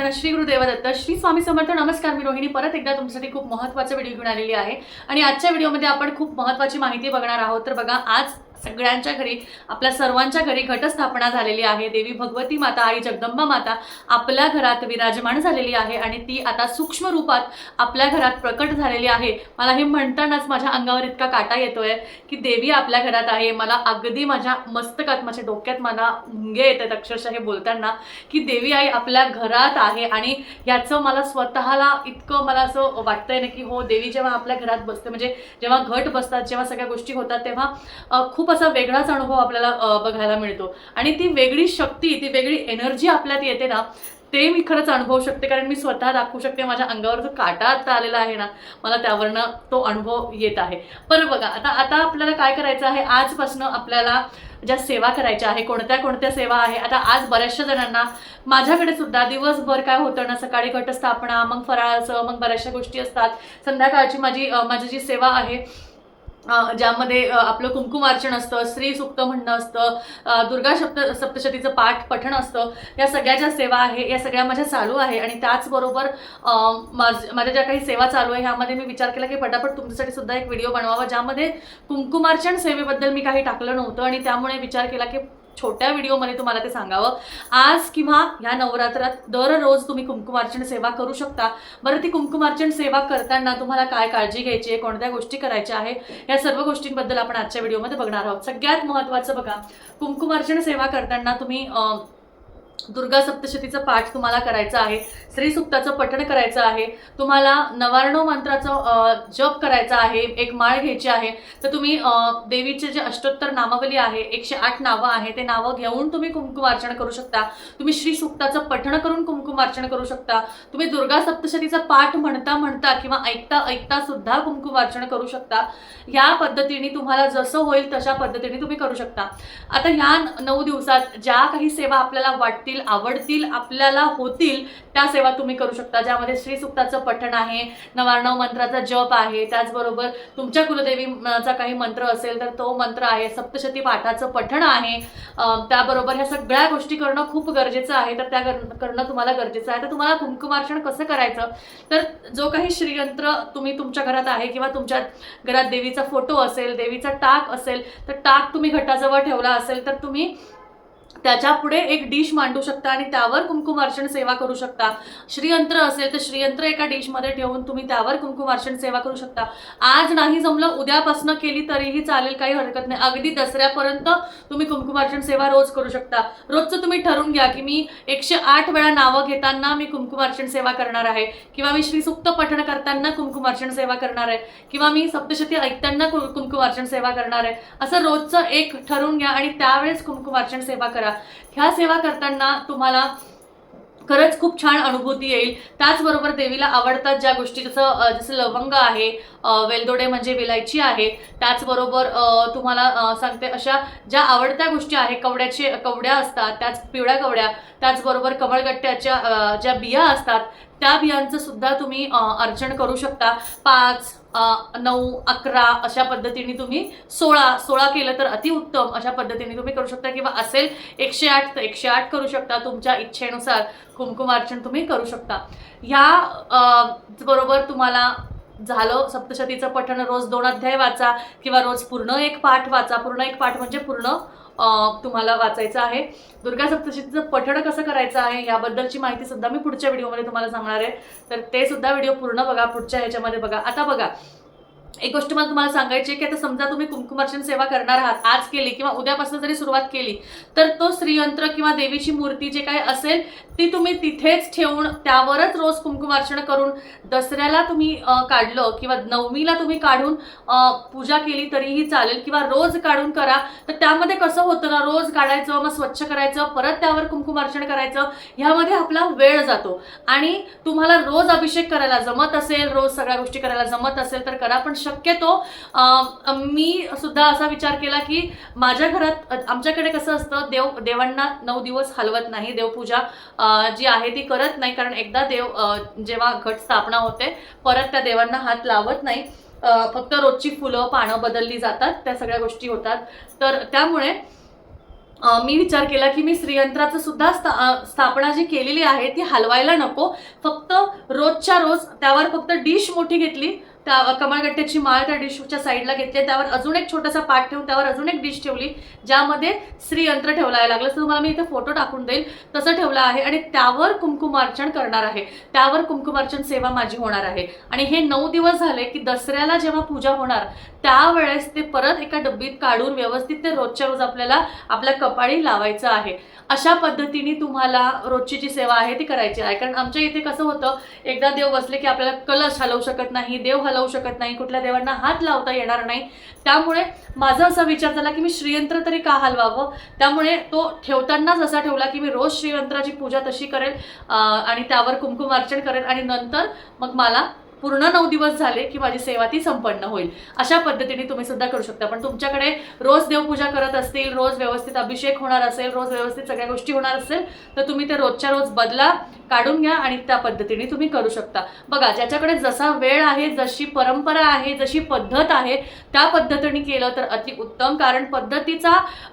सगळ्यांना श्री गुरुदेव दत्त श्री स्वामी समर्थ नमस्कार मी रोहिणी. परत एकदा तुमच्यासाठी खूप महत्त्वाचा व्हिडिओ घेऊन आलेली आहे. आणि आजच्या व्हिडिओमध्ये आपण खूप महत्त्वाची माहिती बघणार आहोत. तर बघा आज सगळ्यांच्या घरी आपल्या सर्वांच्या घरी घटस्थापना झालेली आहे. देवी भगवती माता आई जगदंबा माता आपल्या घरात विराजमान झालेली आहे आणि ती आता सूक्ष्म रूपात आपल्या घरात प्रकट झालेली आहे. मला हे म्हणतानाच माझ्या अंगावर इतका काटा येतोय की देवी आपल्या घरात आहे. मला अगदी माझ्या मस्तकात माझ्या डोक्यात मला मुंगे येत आहेत अक्षरशः हे बोलताना की देवी आई आपल्या घरात आहे आणि याचं मला स्वतःला इतकं मला असं वाटतंय ना की हो देवी जेव्हा आपल्या घरात बसते म्हणजे जेव्हा घट बसतात जेव्हा सगळ्या गोष्टी होतात तेव्हा खूप खूप असा वेगळाच अनुभव आपल्याला बघायला मिळतो. आणि ती वेगळी शक्ती ती वेगळी एनर्जी आपल्यात येते ना ते मी खरंच अनुभवू शकते. कारण मी स्वतः दाखवू शकते माझ्या अंगावर जो काटा आता आलेला आहे ना मला त्यावरनं तो अनुभव येत आहे. बरं बघा आता आता आपल्याला काय करायचं आहे? आजपासून आपल्याला ज्या सेवा करायच्या आहे कोणत्या कोणत्या सेवा आहे? आता आज बऱ्याचशा जणांना माझ्याकडे सुद्धा दिवसभर काय होतं ना सकाळी घटस्थापना मग फराळाचं मग बऱ्याचशा गोष्टी असतात. संध्याकाळची माझी माझी जी सेवा आहे ज्यामध्ये आपलं कुंकुमार्चन असतं स्त्री सुक्त म्हणणं असतं दुर्गा सप्त सप्तशतीचं पाठ पठण असतं. या सगळ्या ज्या सेवा आहे या सगळ्या माझ्या चालू आहे आणि त्याचबरोबर माझ- माझ्या ज्या काही सेवा चालू आहे ह्यामध्ये मी विचार केला की पटापट तुमच्यासाठी सुद्धा एक व्हिडिओ बनवावा ज्यामध्ये कुंकुमार्चन सेवेबद्दल मी काही टाकलं नव्हतं आणि त्यामुळे विचार केला की छोट्या व्हिडिओमध्ये तुम्हाला ते सांगावं. आज किंवा ह्या नवरात्रात दररोज तुम्ही कुंकुमार्चन सेवा करू शकता. बरं ती कुंकुमार्चन सेवा करताना तुम्हाला काय काळजी घ्यायची आहे कोणत्या गोष्टी करायच्या आहे या सर्व गोष्टींबद्दल आपण आजच्या व्हिडिओमध्ये बघणार आहोत. सगळ्यात महत्त्वाचं बघा कुंकुमार्चन सेवा करताना तुम्ही दुर्गा सप्तशतीचं पाठ तुम्हाला करायचं आहे श्री सुक्ताचं पठण करायचं आहे तुम्हाला नवार्णव मंत्राचं जप करायचा आहे एक माळ घ्यायची आहे तर तुम्ही देवीचे जे अष्टोत्तर नामावली आहे एकशे आठ नावं आहे ते नावं घेऊन तुम्ही कुंकुमार्चन करू शकता. तुम्ही श्रीसुक्ताचं पठण करून कुंकुमार्चन करू शकता. तुम्ही दुर्गा सप्तशतीचा पाठ म्हणता म्हणता किंवा ऐकता ऐकता सुद्धा कुंकुमार्चन करू शकता. ह्या पद्धतीने तुम्हाला जसं होईल तशा पद्धतीने तुम्ही करू शकता. आता ह्या नऊ दिवसात ज्या काही सेवा आपल्याला वाटतील आवडतील आपल्याला होतील त्या सेवा तुम्ही करू शकता. ज्यामध्ये श्रीसुक्ताचं पठण आहे नवार्णव मंत्राचा जप आहे त्याचबरोबर तुमच्या कुलदेवीचा काही मंत्र असेल तर तो मंत्र आहे सप्तशती पाठाचं पठण आहे. त्याबरोबर ह्या सगळ्या गोष्टी करणं खूप गरजेचं आहे. तर त्या करणं तुम्हाला गरजेचं आहे. तर तुम्हाला कुंकुमार्षण कसं करायचं? तर जो काही श्रीयंत्र तुम्ही तुमच्या घरात आहे किंवा तुमच्या घरात देवीचा फोटो असेल देवीचा टाक असेल तर टाक तुम्ही घटाजवळ ठेवला असेल तर तुम्ही त्याच्या पुढे एक डिश मांडू शकता आणि त्यावर कुंकुमार्चन सेवा करू शकता. श्रीयंत्र असेल तर श्रीयंत्र एका डिशमध्ये ठेवून तुम्ही त्यावर कुंकुमार्चन सेवा करू शकता. आज नाही जमलं उद्यापासनं केली तरीही चालेल काही हरकत नाही. अगदी दसऱ्यापर्यंत तुम्ही कुंकुमार्चन सेवा रोज करू शकता. रोजचं तुम्ही ठरवून घ्या की मी एकशे आठ वेळा नावं घेताना मी कुंकुमार्चन सेवा करणार आहे. किंवा मी श्रीसुक्त पठण करताना कुंकुमार्चन सेवा करणार आहे. किंवा मी सप्तशती ऐकताना कु- कुंकुमार्चन सेवा करणार आहे. असं रोजचं एक ठरवून घ्या आणि त्यावेळेस कुंकुमार्चन सेवा करा. ह्या सेवा करताना तुम्हाला खरंच खूप छान अनुभूती येईल. त्याचबरोबर देवीला आवडतात ज्या गोष्टी जसं जसं लवंग आहे वेलदोडे म्हणजे विलायची आहे त्याचबरोबर तुम्हाला सांगते अशा ज्या आवडत्या गोष्टी आहे कवड्याचे कवड्या असतात त्याच पिवळ्या कवड्या त्याचबरोबर कमळगट्ट्याच्या ज्या बिया असतात त्या बियांचं सुद्धा तुम्ही अ, अर्चन करू शकता. पाच नऊ अकरा अशा पद्धतीने तुम्ही सोळा सोळा केलं तर अतिउत्तम अशा पद्धतीने तुम्ही करू शकता किंवा असेल एकशे आठ तर एकशे आठ करू शकता. तुमच्या इच्छेनुसार कुंकुमार्चन तुम्ही करू शकता. ह्या बरोबर तुम्हाला झालं सप्तशतीचं पठण. रोज दोन अध्याय वाचा किंवा रोज पूर्ण एक पाठ वाचा. पूर्ण एक पाठ म्हणजे पूर्ण तुम्हाला वाचायचं आहे. दुर्गा सप्तशतीचं पठण कसं करायचं आहे याबद्दलची माहिती सुद्धा मी पुढच्या व्हिडिओमध्ये तुम्हाला सांगणार आहे. तर ते सुद्धा व्हिडिओ पूर्ण बघा पुढच्या ह्याच्यामध्ये बघा. आता बघा एक गोष्ट मला तुम्हाला सांगायची आहे की आता समजा तुम्ही कुंकुमार्चन सेवा करणार आहात आज केली किंवा उद्यापासून जरी सुरुवात केली तर तो श्रीयंत्र किंवा देवीची मूर्ती जे काय असेल ती तुम्ही तिथेच ठेवून त्यावरच रोज कुंकुमार्चन करून दसऱ्याला तुम्ही काढलं किंवा नवमीला तुम्ही काढून पूजा केली तरीही चालेल किंवा रोज काढून करा तर त्यामध्ये कसं होतं ना रोज काढायचं मग स्वच्छ करायचं परत त्यावर कुंकुमार्चन करायचं ह्यामध्ये आपला वेळ जातो. आणि तुम्हाला रोज अभिषेक करायला जमत असेल रोज सगळ्या गोष्टी करायला जमत असेल तर करा पण शक्यतो मी सुद्धा असा विचार केला की माझ्या घरात आमच्याकडे कसं असतं देव देवांना नऊ दिवस हलवत नाही देवपूजा जी आहे ती करत नाही कारण एकदा देव जेव्हा घट स्थापना होते परत त्या देवांना हात लावत नाही. फक्त रोजची फुलं पानं बदलली जातात त्या सगळ्या गोष्टी होतात. तर त्यामुळे मी विचार केला की मी श्रीयंत्राचं सुद्धा स्था स्थापना जी केलेली आहे ती हलवायला नको. फक्त रोजच्या रोज त्यावर फक्त डिश मोठी घेतली त्या कमळगट्ट्याची माळ त्या डिशच्या साईडला घेतली. त्यावर अजून एक छोटासा पाट ठेवून त्यावर अजून एक डिश ठेवली ज्यामध्ये श्रीयंत्र ठेवला लागलं. तर तुम्हाला मी इथे फोटो टाकून देईल. तसं ठेवलं आहे आणि त्यावर कुंकुमार्चन करणार आहे. त्यावर कुंकुमार्चन सेवा माझी होणार आहे. आणि हे नऊ दिवस झाले की दसऱ्याला जेव्हा पूजा होणार त्यावेळेस ते परत एका डब्बीत काढून व्यवस्थित ते रोजच्या रोज आपल्याला आपल्या कपाळी लावायचं आहे. अशा पद्धतीने तुम्हाला रोजची जी सेवा आहे ती करायची आहे. कारण आमच्या इथे कसं होतं एकदा देव बसले की आपल्याला कलश हलवू शकत नाही देव हलवू शकत नाही कुठल्या देवांना हात लावता येणार नाही. त्यामुळे माझा असा विचार झाला की मी श्रीयंत्र तरी का हलवावं? त्यामुळे तो ठेवतानाच असा ठेवला की मी रोज श्रीयंत्राची पूजा तशी करेल आणि त्यावर कुंकुमार्चन करेल आणि नंतर मग मला पूर्ण नऊ दिवस झाले की माझी सेवा ती संपन्न होईल. अशा पद्धतीने तुम्ही सुद्धा करू शकता. पण तुमच्याकडे रोज देवपूजा करत असतील रोज व्यवस्थित अभिषेक होणार असेल रोज व्यवस्थित सगळ्या गोष्टी होणार असेल तर तुम्ही ते रोजच्या रोज बदला काढून घ्या आणि त्या पद्धतीने तुम्ही करू शकता. बघा ज्याच्याकडे जसा वेळ आहे जशी परंपरा आहे जशी पद्धत आहे त्या पद्धतीने केलं तर अति उत्तम. कारण पद्धतीचा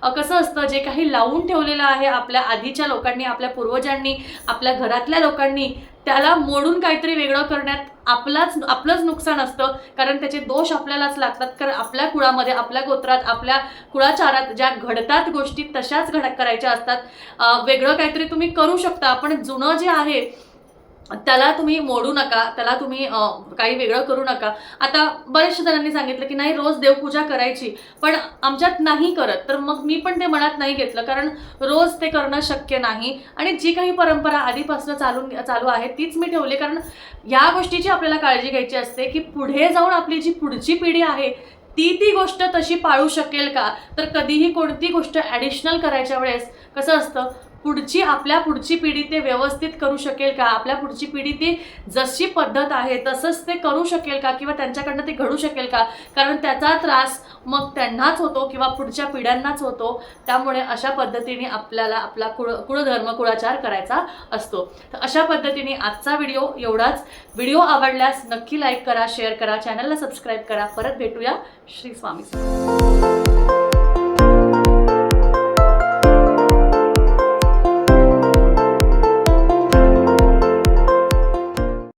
कसं असतं जे काही लावून ठेवलेलं आहे आपल्या आधीच्या लोकांनी आपल्या पूर्वजांनी आपल्या घरातल्या लोकांनी त्याला मोडून काहीतरी वेगळं करण्यात आपलाच आपलंच नुकसान असतं. कारण त्याचे दोष आपल्यालाच लागतात. कारण आपल्या कुळामध्ये आपल्या गोत्रात आपल्या कुळाचारात ज्या घडतात गोष्टी तशाच घड करायच्या असतात. वेगळं काहीतरी तुम्ही करू शकता. पण जुनं जे आहे त्याला तुम्ही मोडू नका त्याला तुम्ही काही वेगळं करू नका. आता बऱ्याचशा जणांनी सांगितलं की नाही रोज देवपूजा करायची पण आमच्यात नाही करत. तर मग मी पण ते मनात नाही घेतलं कारण रोज ते करणं शक्य नाही. आणि जी काही परंपरा आधीपासून चालून चालू आहे तीच मी ठेवली. कारण या गोष्टीची आपल्याला काळजी घ्यायची असते की पुढे जाऊन आपली जी पुढची पिढी आहे ती ती गोष्ट तशी पाळू शकेल का? तर कधीही कोणती गोष्ट ॲडिशनल करायच्या वेळेस कसं असतं? पुढची आपल्या पुढची पिढी ते व्यवस्थित करू शकेल का? आपल्या पुढची पिढी ती जशी पद्धत आहे तसंच ते करू शकेल का? किंवा त्यांच्याकडनं ते घडू शकेल का? कारण त्याचा त्रास मग त्यांनाच होतो किंवा पुढच्या पिढ्यांनाच होतो. त्यामुळे अशा पद्धतीने आपल्याला आपला कुळ कुळधर्म कुळाचार करायचा असतो. तर अशा पद्धतीने आजचा व्हिडिओ एवढाच. व्हिडिओ आवडल्यास नक्की लाईक करा शेअर करा चॅनलला सबस्क्राईब करा. परत भेटूया श्री स्वामी